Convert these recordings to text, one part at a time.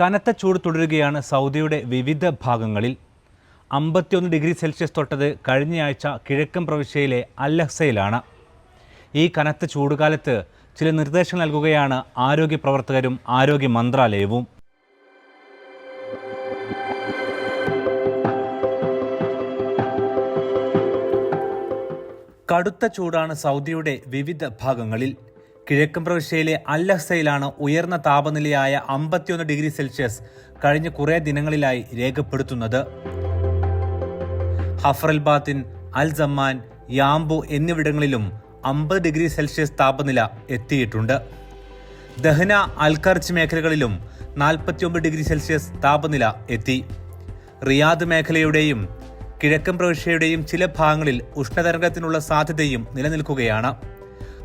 കനത്ത ചൂട് തുടരുകയാണ് സൗദിയുടെ വിവിധ ഭാഗങ്ങളിൽ. അമ്പത്തിയൊന്ന് ഡിഗ്രി സെൽഷ്യസ് തൊട്ടത് കഴിഞ്ഞയാഴ്ച കിഴക്കൻ പ്രവിശ്യയിലെ അല്ലഹ്സയിലാണ് ഈ കനത്ത ചൂടുകാലത്ത് ചില നിർദ്ദേശങ്ങൾ നൽകുകയാണ് ആരോഗ്യ പ്രവർത്തകരും ആരോഗ്യ മന്ത്രാലയവും. കടുത്ത ചൂടാണ് സൗദിയുടെ വിവിധ ഭാഗങ്ങളിൽ. കിഴക്കൻ പ്രവിശ്യയിലെ അല്ലഹ്സയിലാണ് ഉയർന്ന താപനിലയായ അമ്പത്തിയൊന്ന് ഡിഗ്രി സെൽഷ്യസ് കഴിഞ്ഞ കുറേ ദിനങ്ങളിലായി രേഖപ്പെടുത്തുന്നത്. ഹഫ്രൽബാത്തിൻ അൽ ജമ്മാൻ യാംബു എന്നിവിടങ്ങളിലും അമ്പത് ഡിഗ്രി സെൽഷ്യസ് താപനില എത്തിയിട്ടുണ്ട്. ദഹ്ന അൽഖർച്ച് മേഖലകളിലും നാൽപ്പത്തിയൊമ്പത് ഡിഗ്രി സെൽഷ്യസ് താപനില എത്തി. റിയാദ് മേഖലയുടെയും കിഴക്കൻ പ്രവിശ്യയുടെയും ചില ഭാഗങ്ങളിൽ ഉഷ്ണതരംഗത്തിനുള്ള സാധ്യതയും നിലനിൽക്കുകയാണ്.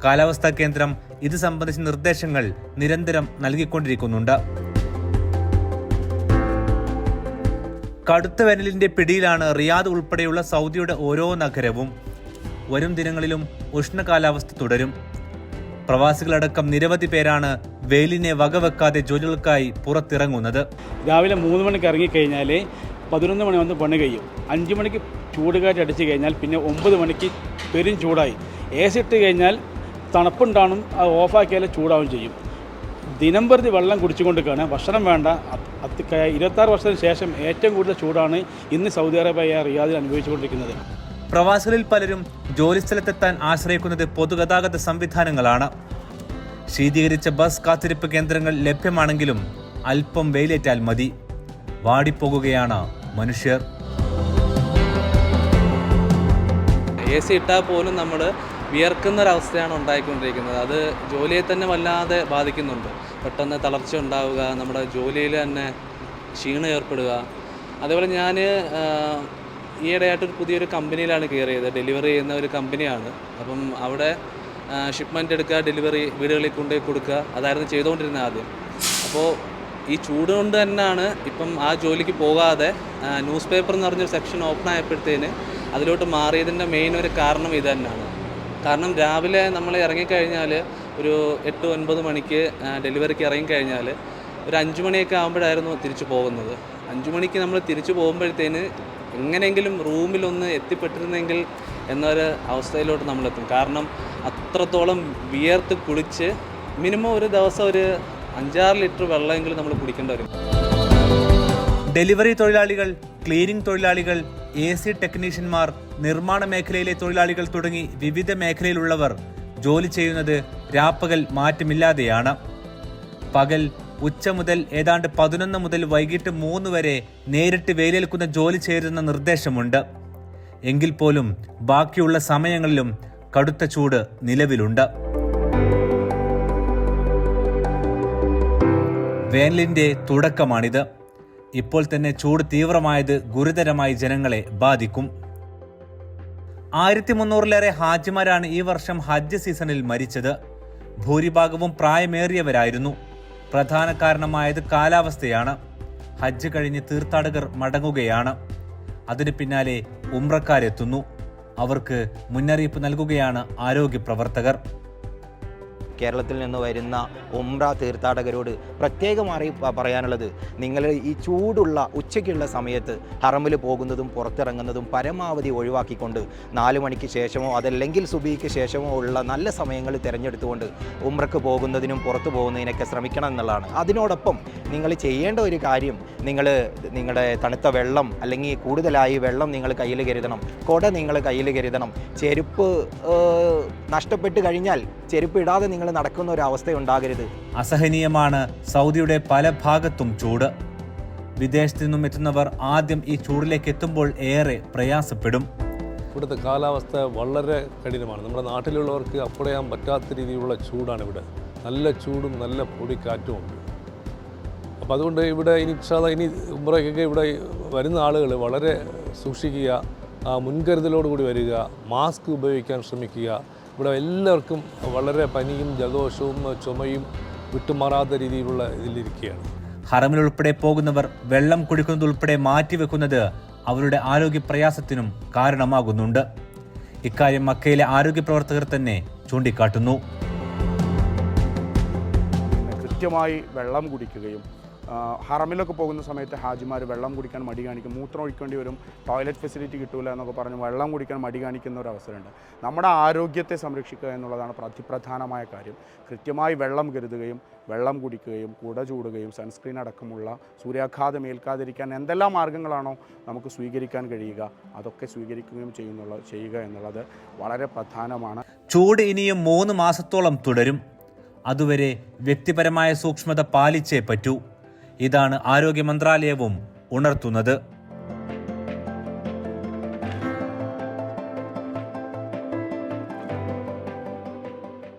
കാലാവസ്ഥാ കേന്ദ്രം ഇത് സംബന്ധിച്ച നിർദ്ദേശങ്ങൾ നിരന്തരം നൽകിക്കൊണ്ടിരിക്കുന്നുണ്ട്. കടുത്ത വേനലിന്റെ പിടിയിലാണ് റിയാദ് ഉൾപ്പെടെയുള്ള സൗദിയുടെ ഓരോ നഗരവും വരും ദിനങ്ങളിലും ഉഷ്ണ കാലാവസ്ഥ തുടരും. പ്രവാസികളടക്കം നിരവധി പേരാണ് വെയിലിനെ വകവെക്കാതെ ജോലികൾക്കായി പുറത്തിറങ്ങുന്നത്. രാവിലെ മൂന്ന് മണിക്ക് ഇറങ്ങിക്കഴിഞ്ഞാൽ പതിനൊന്ന് മണി വന്ന് പണി കഴിയും. അഞ്ച് മണിക്ക് ചൂടുകാറ്റ് അടിച്ചു കഴിഞ്ഞാൽ പിന്നെ ഒമ്പത് മണിക്ക് പെരും ചൂടായി. എ സി ഇട്ട് കഴിഞ്ഞാൽ തണുപ്പുണ്ടാകും അത് ഓഫാക്കിയാൽ ചൂടാവും ചെയ്യും. ദിനം പ്രതി വെള്ളം കുടിച്ചുകൊണ്ടിരിക്കുകയാണ്. ഭക്ഷണം വേണ്ട. ഇരുപത്താറ് വർഷത്തിന് ശേഷം ഏറ്റവും കൂടുതൽ ചൂടാണ് ഇന്ന് സൗദി അറേബ്യ റിയാദിൽ അനുഭവിച്ചുകൊണ്ടിരിക്കുന്നത്. പ്രവാസികളിൽ പലരും ജോലിസ്ഥലത്തെത്താൻ ആശ്രയിക്കുന്നത് പൊതുഗതാഗത സംവിധാനങ്ങളാണ്. ശീതീകരിച്ച ബസ് കാത്തിരിപ്പ് കേന്ദ്രങ്ങൾ ലഭ്യമാണെങ്കിലും അല്പം വെയിലേറ്റാൽ മതി. വാടിപ്പോകുകയാണ് മനുഷ്യർ. എ സി ഇട്ടാൽ പോലും നമ്മൾ വിയർക്കുന്ന ഒരവസ്ഥയാണ് ഉണ്ടായിക്കൊണ്ടിരിക്കുന്നത്. അത് ജോലിയെ തന്നെ വല്ലാതെ ബാധിക്കുന്നുണ്ട്. പെട്ടെന്ന് തളർച്ച ഉണ്ടാവുക നമ്മുടെ ജോലിയിൽ തന്നെ ക്ഷീണം ഏർപ്പെടുക. അതേപോലെ ഞാൻ ഈയിടെയായിട്ടൊരു പുതിയൊരു കമ്പനിയിലാണ് കയറിയത്. ഡെലിവറി ചെയ്യുന്ന ഒരു കമ്പനിയാണ്. അപ്പം അവിടെ ഷിപ്മെന്റ് എടുക്കുക ഡെലിവറി വീടുകളിൽ കൊണ്ടുപോയി കൊടുക്കുക അതായിരുന്നു ചെയ്തുകൊണ്ടിരുന്നത് ആദ്യം. അപ്പോൾ ഈ ചൂട് കൊണ്ട് തന്നെയാണ് ഇപ്പം ആ ജോലിക്ക് പോകാതെ ന്യൂസ് പേപ്പർ എന്ന് പറഞ്ഞൊരു സെക്ഷൻ ഓപ്പൺ ആയപ്പോഴത്തേന് അതിലോട്ട് മാറിയതിന്റെ മെയിൻ ഒരു കാരണം ഇത് തന്നെയാണ്. കാരണം രാവിലെ നമ്മൾ ഇറങ്ങിക്കഴിഞ്ഞാൽ ഒരു എട്ട് ഒൻപത് മണിക്ക് ഡെലിവറിക്ക് ഇറങ്ങിക്കഴിഞ്ഞാൽ ഒരു അഞ്ച് മണിയൊക്കെ ആകുമ്പോഴായിരുന്നു തിരിച്ചു പോകുന്നത്. അഞ്ച് മണിക്ക് നമ്മൾ തിരിച്ചു പോകുമ്പോഴത്തേന് എങ്ങനെയെങ്കിലും റൂമിലൊന്ന് എത്തിപ്പെട്ടിരുന്നെങ്കിൽ എന്നൊരു അവസ്ഥയിലോട്ട് നമ്മളെത്തും. കാരണം അത്രത്തോളം വിയർത്ത് കുളിച്ച് മിനിമം ഒരു ദിവസം ഒരു അഞ്ചാറ് ലിറ്റർ വെള്ളമെങ്കിലും നമ്മൾ കുടിക്കേണ്ടി വരും. ഡെലിവറി തൊഴിലാളികൾ ക്ലീനിംഗ് തൊഴിലാളികൾ എ സി ടെക്നീഷ്യന്മാർ നിർമ്മാണ മേഖലയിലെ തൊഴിലാളികൾ തുടങ്ങി വിവിധ മേഖലയിലുള്ളവർ ജോലി ചെയ്യുന്നത് രാപ്പകൽ മാറ്റമില്ലാതെയാണ്. പകൽ ഉച്ച മുതൽ ഏതാണ്ട് പതിനൊന്ന് മുതൽ വൈകിട്ട് മൂന്ന് വരെ നേരിട്ട് വെയിലേൽക്കുന്ന ജോലി ചെയ്യരുതെന്ന നിർദ്ദേശമുണ്ട്. എങ്കിൽ പോലും ബാക്കിയുള്ള സമയങ്ങളിലും കടുത്ത ചൂട് നിലവിലുണ്ട്. വേനലിന്റെ തുടക്കമാണിത്. ഇപ്പോൾ തന്നെ ചൂട് തീവ്രമായത് ഗുരുതരമായി ജനങ്ങളെ ബാധിക്കും. ആയിരത്തി മുന്നൂറിലേറെ ഹാജിമാരാണ് ഈ വർഷം ഹജ്ജ് സീസണിൽ മരിച്ചത്. ഭൂരിഭാഗവും പ്രായമേറിയവരായിരുന്നു. പ്രധാന കാരണമായത് കാലാവസ്ഥയാണ്. ഹജ്ജ് കഴിഞ്ഞ് തീർത്ഥാടകർ മടങ്ങുകയാണ്. അതിന് പിന്നാലെ ഉമ്രക്കാരെത്തുന്നു അവർക്ക് മുന്നറിയിപ്പ് നൽകുകയാണ് ആരോഗ്യ പ്രവർത്തകർ കേരളത്തിൽ നിന്ന് വരുന്ന ഉംറ തീർത്ഥാടകരോട് പ്രത്യേകമായി പറയാനുള്ളത് നിങ്ങൾ ഈ ചൂടുള്ള ഉച്ചയ്ക്കുള്ള സമയത്ത് ഹറമിൽ പോകുന്നതും പുറത്തിറങ്ങുന്നതും പരമാവധി ഒഴിവാക്കിക്കൊണ്ട് നാല് മണിക്ക് ശേഷമോ അതല്ലെങ്കിൽ സുബിക്ക് ശേഷമോ ഉള്ള നല്ല സമയങ്ങൾ തിരഞ്ഞെടുത്തുകൊണ്ട് ഉംറക്ക് പോകുന്നതിനും പുറത്തു പോകുന്നതിനൊക്കെ ശ്രമിക്കണം എന്നുള്ളതാണ്. അതിനോടൊപ്പം നിങ്ങൾ ചെയ്യേണ്ട ഒരു കാര്യം നിങ്ങൾ നിങ്ങളുടെ തണുത്ത വെള്ളം അല്ലെങ്കിൽ കൂടുതലായി വെള്ളം നിങ്ങൾ കയ്യിൽ കരുതണം. കൊട നിങ്ങൾ കയ്യിൽ കരുതണം. ചെരുപ്പ് നഷ്ടപ്പെട്ട് കഴിഞ്ഞാൽ ചെരുപ്പ് ഇടാതെ നിങ്ങൾ നടക്കുന്ന ഒരു അവസ്ഥ ഉണ്ടാകരുത്. അസഹനീയമാണ് സൗദിയുടെ പല ഭാഗത്തും ചൂട്. വിദേശത്തു നിന്നും എത്തുന്നവർ ആദ്യം ഈ ചൂടിലേക്ക് എത്തുമ്പോൾ ഏറെ പ്രയാസപ്പെടും. ഇവിടുത്തെ കാലാവസ്ഥ വളരെ കഠിനമാണ്. നമ്മുടെ നാട്ടിലുള്ളവർക്ക് അപ്പടയാൻ പറ്റാത്ത രീതിയിലുള്ള ചൂടാണ് ഇവിടെ. നല്ല ചൂടും നല്ല പൊടിക്കാറ്റും ഉണ്ട്. അപ്പം അതുകൊണ്ട് ഇവിടെ ഇനി ഇൻഷാല്ല ഇനി ഉമ്രയ്ക്കൊക്കെ ഇവിടെ വരുന്ന ആളുകൾ വളരെ സൂക്ഷിക്കുക മുൻകരുതലോടുകൂടി വരിക മാസ്ക് ഉപയോഗിക്കാൻ ശ്രമിക്കുക ഇവിടെ എല്ലാവർക്കും വളരെ പനിയും ജലദോഷവും ചുമയും വിട്ടുമാറാത്ത രീതിയിലുള്ള ഇതിലിരിക്കുകയാണ്. ഹറമിലുൾപ്പെടെ പോകുന്നവർ വെള്ളം കുടിക്കുന്നതുൾപ്പെടെ മാറ്റിവെക്കുന്നത് അവരുടെ ആരോഗ്യ പ്രയാസത്തിനും കാരണമാകുന്നുണ്ട്. ഇക്കാര്യം മക്കയിലെ ആരോഗ്യ പ്രവർത്തകർ തന്നെ ചൂണ്ടിക്കാട്ടുന്നു. കൃത്യമായി വെള്ളം കുടിക്കുകയും ഹറമിലൊക്കെ പോകുന്ന സമയത്ത് ഹാജിമാർ വെള്ളം കുടിക്കാൻ മടി കാണിക്കും. മൂത്രം ഒഴിക്കേണ്ടി വരും. ടോയ്ലറ്റ് ഫെസിലിറ്റി കിട്ടൂല എന്നൊക്കെ പറഞ്ഞ് വെള്ളം കുടിക്കാൻ മടി കാണിക്കുന്ന ഒരു അവസരമുണ്ട്. നമ്മുടെ ആരോഗ്യത്തെ സംരക്ഷിക്കുക എന്നുള്ളതാണ് പ്രതിപ്രധാനമായ കാര്യം. കൃത്യമായി വെള്ളം കരുതുകയും വെള്ളം കുടിക്കുകയും കുട ചൂടുകയും സൺസ്ക്രീൻ അടക്കമുള്ള സൂര്യാഘാതം ഏൽക്കാതിരിക്കാൻ എന്തെല്ലാം മാർഗങ്ങളാണോ നമുക്ക് സ്വീകരിക്കാൻ കഴിയുക അതൊക്കെ സ്വീകരിക്കുകയും ചെയ്യുന്നുള്ള ചെയ്യുക എന്നുള്ളത് വളരെ പ്രധാനമാണ്. ചൂട് ഇനിയും മൂന്ന് മാസത്തോളം തുടരും. അതുവരെ വ്യക്തിപരമായ സൂക്ഷ്മത പാലിച്ചേ പറ്റൂ. ഇതാണ് ആരോഗ്യ മന്ത്രാലയവും ഉണർത്തുന്നത്